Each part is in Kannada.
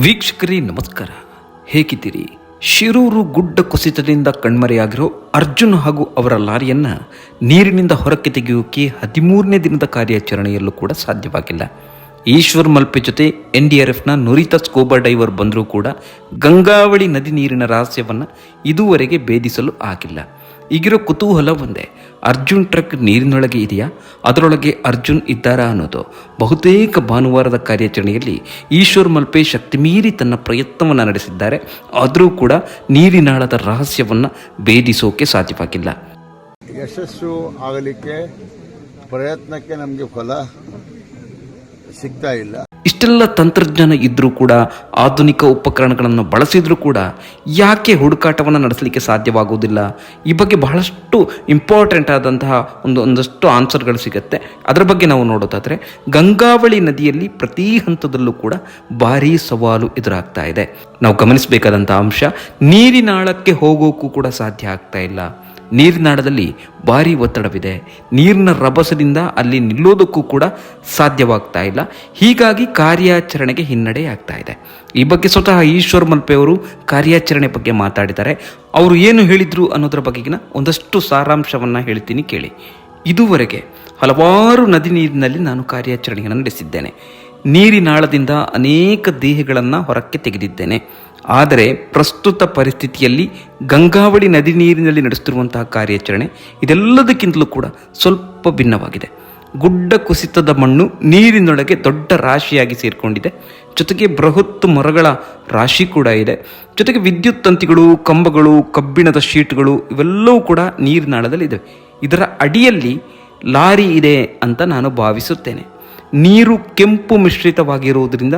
ವೀಕ್ಷಕರೇ, ನಮಸ್ಕಾರ. ಹೇಗಿದ್ದೀರಿ? ಶಿರೂರು ಗುಡ್ಡ ಕುಸಿತದಿಂದ ಕಣ್ಮರೆಯಾಗಿರೋ ಅರ್ಜುನ್ ಹಾಗೂ ಅವರ ಲಾರಿಯನ್ನ ನೀರಿನಿಂದ ಹೊರಕ್ಕೆ ತೆಗೆಯೋಕೆ ಹದಿಮೂರನೇ ದಿನದ ಕಾರ್ಯಾಚರಣೆಯಲ್ಲೂ ಕೂಡ ಸಾಧ್ಯವಾಗಿಲ್ಲ. ಈಶ್ವರ್ ಮಲ್ಪೆ ಜೊತೆ ಎನ್ ಡಿ ಆರ್ ಎಫ್ನ ನುರಿತ ಸ್ಕೋಬಾ ಡೈವರ್ ಬಂದರೂ ಕೂಡ ಗಂಗಾವಳಿ ನದಿ ನೀರಿನ ರಹಸ್ಯವನ್ನು ಇದುವರೆಗೆ ಭೇದಿಸಲು ಆಗಿಲ್ಲ. ಈಗಿರೋ ಕುತೂಹಲ ಒಂದೇ. ಅರ್ಜುನ್ ಟ್ರಕ್ ನೀರಿನೊಳಗೆ ಇದೆಯಾ? ಅದರೊಳಗೆ ಅರ್ಜುನ್ ಇದ್ದಾರಾ ಅನ್ನೋದು. ಬಹುತೇಕ ಭಾನುವಾರದ ಕಾರ್ಯಾಚರಣೆಯಲ್ಲಿ ಈಶ್ವರ್ ಮಲ್ಪೆ ಶಕ್ತಿ ಮೀರಿ ತನ್ನ ಪ್ರಯತ್ನವನ್ನು ನಡೆಸಿದ್ದಾರೆ. ಆದರೂ ಕೂಡ ನೀರಿನಾಳದ ರಹಸ್ಯವನ್ನು ಭೇದಿಸೋಕೆ ಸಾಧ್ಯವಾಗಿಲ್ಲ. ಯಶಸ್ಸು ಆಗಲಿಕ್ಕೆ ಪ್ರಯತ್ನಕ್ಕೆ ನಮಗೆ ಫಲ ಸಿಗ್ತಾ ಇಲ್ಲ. ಇಷ್ಟೆಲ್ಲ ತಂತ್ರಜ್ಞಾನ ಇದ್ದರೂ ಕೂಡ, ಆಧುನಿಕ ಉಪಕರಣಗಳನ್ನು ಬಳಸಿದರೂ ಕೂಡ ಯಾಕೆ ಹುಡುಕಾಟವನ್ನು ನಡೆಸಲಿಕ್ಕೆ ಸಾಧ್ಯವಾಗುವುದಿಲ್ಲ? ಈ ಬಗ್ಗೆ ಬಹಳಷ್ಟು ಇಂಪಾರ್ಟೆಂಟ್ ಆದಂತಹ ಒಂದು, ಒಂದಷ್ಟು ಆನ್ಸರ್ಗಳು ಸಿಗುತ್ತೆ. ಅದರ ಬಗ್ಗೆ ನಾವು ನೋಡೋದಾದರೆ, ಗಂಗಾವಳಿ ನದಿಯಲ್ಲಿ ಪ್ರತಿ ಹಂತದಲ್ಲೂ ಕೂಡ ಭಾರೀ ಸವಾಲು ಎದುರಾಗ್ತಾ ಇದೆ. ನಾವು ಗಮನಿಸಬೇಕಾದಂಥ ಅಂಶ, ನೀರಿನಾಳಕ್ಕೆ ಹೋಗೋಕ್ಕೂ ಕೂಡ ಸಾಧ್ಯ ಆಗ್ತಾ ಇಲ್ಲ. ನೀರಿನಾಳದಲ್ಲಿ ಭಾರಿ ಒತ್ತಡವಿದೆ. ನೀರಿನ ರಭಸದಿಂದ ಅಲ್ಲಿ ನಿಲ್ಲೋದಕ್ಕೂ ಕೂಡ ಸಾಧ್ಯವಾಗ್ತಾ ಇಲ್ಲ. ಹೀಗಾಗಿ ಕಾರ್ಯಾಚರಣೆಗೆ ಹಿನ್ನಡೆ ಆಗ್ತಾ ಇದೆ. ಈ ಬಗ್ಗೆ ಸ್ವತಃ ಈಶ್ವರ್ ಮಲ್ಪೆ ಅವರು ಕಾರ್ಯಾಚರಣೆ ಬಗ್ಗೆ ಮಾತಾಡಿದ್ದಾರೆ. ಅವರು ಏನು ಹೇಳಿದ್ರು ಅನ್ನೋದರ ಬಗೆಗಿನ ಒಂದಷ್ಟು ಸಾರಾಂಶವನ್ನು ಹೇಳ್ತೀನಿ ಕೇಳಿ. ಇದುವರೆಗೆ ಹಲವಾರು ನದಿ ನೀರಿನಲ್ಲಿ ನಾನು ಕಾರ್ಯಾಚರಣೆಯನ್ನು ನಡೆಸಿದ್ದೇನೆ. ನೀರಿನಾಳದಿಂದ ಅನೇಕ ದೇಹಗಳನ್ನು ಹೊರಕ್ಕೆ ತೆಗೆದಿದ್ದೇನೆ. ಆದರೆ ಪ್ರಸ್ತುತ ಪರಿಸ್ಥಿತಿಯಲ್ಲಿ ಗಂಗಾವಳಿ ನದಿ ನೀರಿನಲ್ಲಿ ನಡೆಸುತ್ತಿರುವಂತಹ ಕಾರ್ಯಾಚರಣೆ ಇದೆಲ್ಲದಕ್ಕಿಂತಲೂ ಕೂಡ ಸ್ವಲ್ಪ ಭಿನ್ನವಾಗಿದೆ. ಗುಡ್ಡ ಕುಸಿತದ ಮಣ್ಣು ನೀರಿನೊಳಗೆ ದೊಡ್ಡ ರಾಶಿಯಾಗಿ ಸೇರಿಕೊಂಡಿದೆ. ಜೊತೆಗೆ ಬೃಹತ್ ಮರಗಳ ರಾಶಿ ಕೂಡ ಇದೆ. ಜೊತೆಗೆ ವಿದ್ಯುತ್ ತಂತಿಗಳು, ಕಂಬಗಳು, ಕಬ್ಬಿಣದ ಶೀಟ್ಗಳು ಇವೆಲ್ಲವೂ ಕೂಡ ನೀರಿನಾಳದಲ್ಲಿ ಇದೆ ಇದರ ಅಡಿಯಲ್ಲಿ ಲಾರಿ ಇದೆ ಅಂತ ನಾನು ಭಾವಿಸುತ್ತೇನೆ. ನೀರು ಕೆಂಪು ಮಿಶ್ರಿತವಾಗಿರುವುದರಿಂದ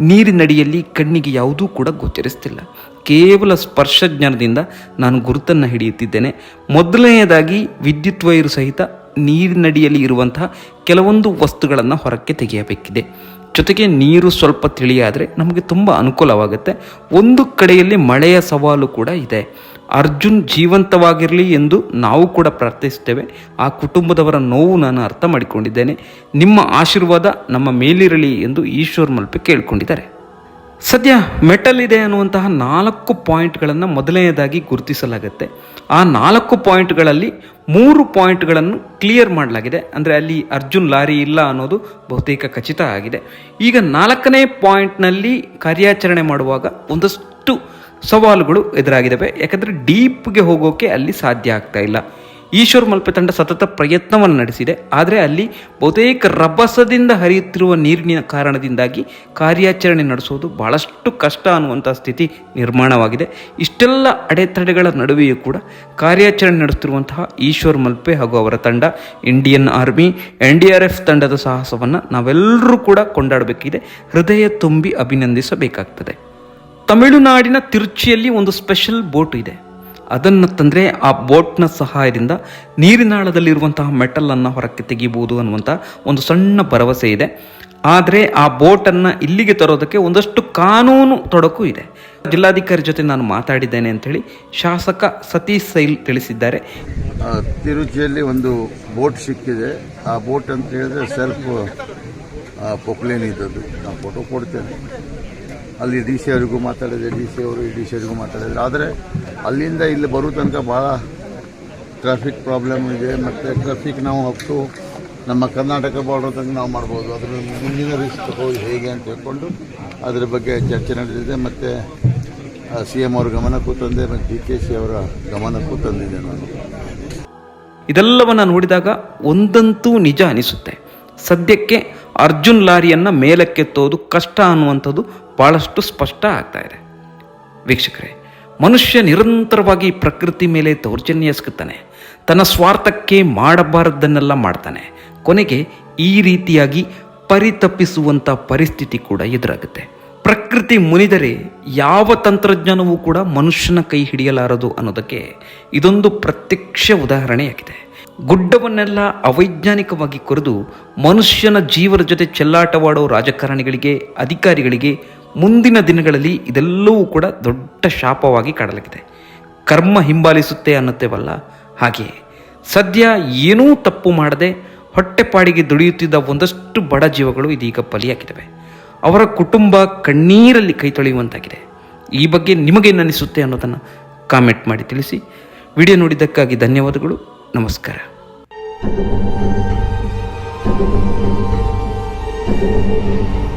ನೀರಿನಡಿಯಲ್ಲಿ ಕಣ್ಣಿಗೆ ಯಾವುದೂ ಕೂಡ ಗೋಚರಿಸ್ತಿಲ್ಲ. ಕೇವಲ ಸ್ಪರ್ಶ ಜ್ಞಾನದಿಂದ ನಾನು ಗುರುತನ್ನು ಹಿಡಿಯುತ್ತಿದ್ದೇನೆ. ಮೊದಲನೆಯದಾಗಿ ವಿದ್ಯುತ್ ವೈರು ಸಹಿತ ನೀರಿನಡಿಯಲ್ಲಿ ಇರುವಂತಹ ಕೆಲವೊಂದು ವಸ್ತುಗಳನ್ನು ಹೊರಕ್ಕೆ ತೆಗೆಯಬೇಕಿದೆ. ಜೊತೆಗೆ ನೀರು ಸ್ವಲ್ಪ ತಿಳಿಯಾದರೆ ನಮಗೆ ತುಂಬ ಅನುಕೂಲವಾಗುತ್ತೆ. ಒಂದು ಕಡೆಯಲ್ಲಿ ಮಳೆಯ ಸವಾಲು ಕೂಡ ಇದೆ. ಅರ್ಜುನ್ ಜೀವಂತವಾಗಿರಲಿ ಎಂದು ನಾವು ಕೂಡ ಪ್ರಾರ್ಥಿಸುತ್ತೇವೆ. ಆ ಕುಟುಂಬದವರ ನೋವು ನಾನು ಅರ್ಥ ಮಾಡಿಕೊಂಡಿದ್ದೇನೆ. ನಿಮ್ಮ ಆಶೀರ್ವಾದ ನಮ್ಮ ಮೇಲಿರಲಿ ಎಂದು ಈಶ್ವರ್ ಮಲ್ಪೆ ಕೇಳಿಕೊಂಡಿದ್ದಾರೆ. ಸದ್ಯ ಮೆಟಲ್ ಇದೆ ಅನ್ನುವಂತಹ ನಾಲ್ಕು ಪಾಯಿಂಟ್ಗಳನ್ನು ಮೊದಲನೆಯದಾಗಿ ಗುರುತಿಸಲಾಗುತ್ತೆ. ಆ ನಾಲ್ಕು ಪಾಯಿಂಟ್ಗಳಲ್ಲಿ ಮೂರು ಪಾಯಿಂಟ್ಗಳನ್ನು ಕ್ಲಿಯರ್ ಮಾಡಲಾಗಿದೆ. ಅಂದರೆ ಅಲ್ಲಿ ಅರ್ಜುನ್ ಲಾರಿ ಇಲ್ಲ ಅನ್ನೋದು ಬಹುತೇಕ ಖಚಿತ ಆಗಿದೆ. ಈಗ ನಾಲ್ಕನೇ ಪಾಯಿಂಟ್ನಲ್ಲಿ ಕಾರ್ಯಾಚರಣೆ ಮಾಡುವಾಗ ಒಂದಷ್ಟು ಸವಾಲುಗಳು ಎದುರಾಗಿದ್ದಾವೆ. ಯಾಕಂದರೆ ಡೀಪ್ಗೆ ಹೋಗೋಕೆ ಅಲ್ಲಿ ಸಾಧ್ಯ ಆಗ್ತಾ ಇಲ್ಲ. ಈಶ್ವರ್ ಮಲ್ಪೆ ತಂಡ ಸತತ ಪ್ರಯತ್ನವನ್ನು ನಡೆಸಿದೆ. ಆದರೆ ಅಲ್ಲಿ ಬಹುತೇಕ ರಭಸದಿಂದ ಹರಿಯುತ್ತಿರುವ ನೀರಿನ ಕಾರಣದಿಂದಾಗಿ ಕಾರ್ಯಾಚರಣೆ ನಡೆಸೋದು ಬಹಳಷ್ಟು ಕಷ್ಟ ಅನ್ನುವಂಥ ಸ್ಥಿತಿ ನಿರ್ಮಾಣವಾಗಿದೆ. ಇಷ್ಟೆಲ್ಲ ಅಡೆತಡೆಗಳ ನಡುವೆಯೂ ಕೂಡ ಕಾರ್ಯಾಚರಣೆ ನಡೆಸುತ್ತಿರುವಂತಹ ಈಶ್ವರ್ ಮಲ್ಪೆ ಹಾಗೂ ಅವರ ತಂಡ, Indian army, N D R F ತಂಡದ ಸಾಹಸವನ್ನು ನಾವೆಲ್ಲರೂ ಕೂಡ ಕೊಂಡಾಡಬೇಕಿದೆ. ಹೃದಯ ತುಂಬಿ ಅಭಿನಂದಿಸಬೇಕಾಗ್ತದೆ. ತಮಿಳುನಾಡಿನ ತಿರುಚಿಯಲ್ಲಿ ಒಂದು ಸ್ಪೆಷಲ್ ಬೋಟ್ ಇದೆ. ಅದನ್ನು ತಂದರೆ ಆ ಬೋಟ್ನ ಸಹಾಯದಿಂದ ನೀರಿನಾಳದಲ್ಲಿರುವಂತಹ ಮೆಟಲನ್ನು ಹೊರಕ್ಕೆ ತೆಗಿಬೋದು ಅನ್ನುವಂಥ ಒಂದು ಸಣ್ಣ ಭರವಸೆ ಇದೆ. ಆದರೆ ಆ ಬೋಟನ್ನು ಇಲ್ಲಿಗೆ ತರೋದಕ್ಕೆ ಒಂದಷ್ಟು ಕಾನೂನು ತೊಡಕು ಇದೆ. ಜಿಲ್ಲಾಧಿಕಾರಿ ಜೊತೆ ನಾನು ಮಾತಾಡಿದ್ದೇನೆ ಅಂಥೇಳಿ ಶಾಸಕ ಸತೀಶ್ ಸೈಲ್ ತಿಳಿಸಿದ್ದಾರೆ. ತಿರುಚಿಯಲ್ಲಿ ಒಂದು ಬೋಟ್ ಸಿಕ್ಕಿದೆ. ಆ ಬೋಟ್ ಅಂತ ಹೇಳಿದ್ರೆ ಸೆಲ್ಫ್ ಪೊಕ್ಲೇನ್ ಇದ್ದದ್ದು. ನಾನು ಫೋಟೋ ಕೊಡ್ತೇನೆ. ಅಲ್ಲಿ ಡಿ ಸಿ ಅವರಿಗೂ ಮಾತಾಡಿದೆ ಡಿ ಸಿ ಅವರು ಡಿ ಸಿ ಅವರಿಗೂ ಮಾತಾಡಿದ್ರು. ಆದರೆ ಅಲ್ಲಿಂದ ಇಲ್ಲಿ ಬರೋ ತನಕ ಭಾಳ ಟ್ರಾಫಿಕ್ ಪ್ರಾಬ್ಲಮ್ ಇದೆ. ಮತ್ತು ಟ್ರಾಫಿಕ್ ನಾವು ಹತ್ತು ನಮ್ಮ ಕರ್ನಾಟಕ ಬಾರ್ಡರ್ ತನಕ ನಾವು ಮಾಡ್ಬೋದು. ಅದರ ಮುಂದಿನ ರಿಸ್ಕ್ ಹೋಗಿ ಹೇಗೆ ಅಂತ ಹೇಳ್ಕೊಂಡು ಅದರ ಬಗ್ಗೆ ಚರ್ಚೆ ನಡೆದಿದೆ. ಮತ್ತು ಸಿ ಎಂ ಅವ್ರ ಗಮನಕ್ಕೂ ತಂದೆ ಮತ್ತು ಡಿ ಕೆ ಸಿ ಅವರ ಗಮನಕ್ಕೂ ತಂದಿದೆ ನಾನು ಇದೆಲ್ಲವನ್ನು ನೋಡಿದಾಗ ಒಂದಂತೂ ನಿಜ ಅನಿಸುತ್ತೆ. ಸದ್ಯಕ್ಕೆ ಅರ್ಜುನ್ ಲಾರಿಯನ್ನು ಮೇಲಕ್ಕೆತ್ತೋದು ಕಷ್ಟ ಅನ್ನುವಂಥದ್ದು ಭಾಳಷ್ಟು ಸ್ಪಷ್ಟ ಆಗ್ತಾ ಇದೆ. ವೀಕ್ಷಕರೇ, ಮನುಷ್ಯ ನಿರಂತರವಾಗಿ ಪ್ರಕೃತಿ ಮೇಲೆ ದೌರ್ಜನ್ಯ ತನ್ನ ಸ್ವಾರ್ಥಕ್ಕೆ ಮಾಡಬಾರದ್ದನ್ನೆಲ್ಲ ಮಾಡ್ತಾನೆ. ಕೊನೆಗೆ ಈ ರೀತಿಯಾಗಿ ಪರಿತಪ್ಪಿಸುವಂಥ ಪರಿಸ್ಥಿತಿ ಕೂಡ ಎದುರಾಗುತ್ತೆ. ಪ್ರಕೃತಿ ಮುನಿದರೆ ಯಾವ ತಂತ್ರಜ್ಞಾನವೂ ಕೂಡ ಮನುಷ್ಯನ ಕೈ ಹಿಡಿಯಲಾರದು ಅನ್ನೋದಕ್ಕೆ ಇದೊಂದು ಪ್ರತ್ಯಕ್ಷ ಉದಾಹರಣೆಯಾಗಿದೆ. ಗುಡ್ಡವನ್ನೆಲ್ಲ ಅವೈಜ್ಞಾನಿಕವಾಗಿ ಕೊರೆದು ಮನುಷ್ಯನ ಜೀವನ ಜೊತೆ ಚೆಲ್ಲಾಟವಾಡೋ ರಾಜಕಾರಣಿಗಳಿಗೆ, ಅಧಿಕಾರಿಗಳಿಗೆ ಮುಂದಿನ ದಿನಗಳಲ್ಲಿ ಇದೆಲ್ಲವೂ ಕೂಡ ದೊಡ್ಡ ಶಾಪವಾಗಿ ಕಾಡಲಾಗಿದೆ. ಕರ್ಮ ಹಿಂಬಾಲಿಸುತ್ತೆ ಅನ್ನುತ್ತೇವಲ್ಲ? ಹಾಗೆಯೇ. ಸದ್ಯ ಏನೂ ತಪ್ಪು ಮಾಡದೆ ಹೊಟ್ಟೆಪಾಡಿಗೆ ದುಡಿಯುತ್ತಿದ್ದ ಒಂದಷ್ಟು ಬಡ ಜೀವಗಳು ಇದೀಗ ಬಲಿಯಾಗಿದ್ದಾವೆ. ಅವರ ಕುಟುಂಬ ಕಣ್ಣೀರಲ್ಲಿ ಕೈ ತೊಳೆಯುವಂತಾಗಿದೆ. ಈ ಬಗ್ಗೆ ನಿಮಗೇನಿಸುತ್ತೆ ಅನ್ನೋದನ್ನು ಕಾಮೆಂಟ್ ಮಾಡಿ ತಿಳಿಸಿ. ವಿಡಿಯೋ ನೋಡಿದ್ದಕ್ಕಾಗಿ ಧನ್ಯವಾದಗಳು. ನಮಸ್ಕಾರ. Thank you.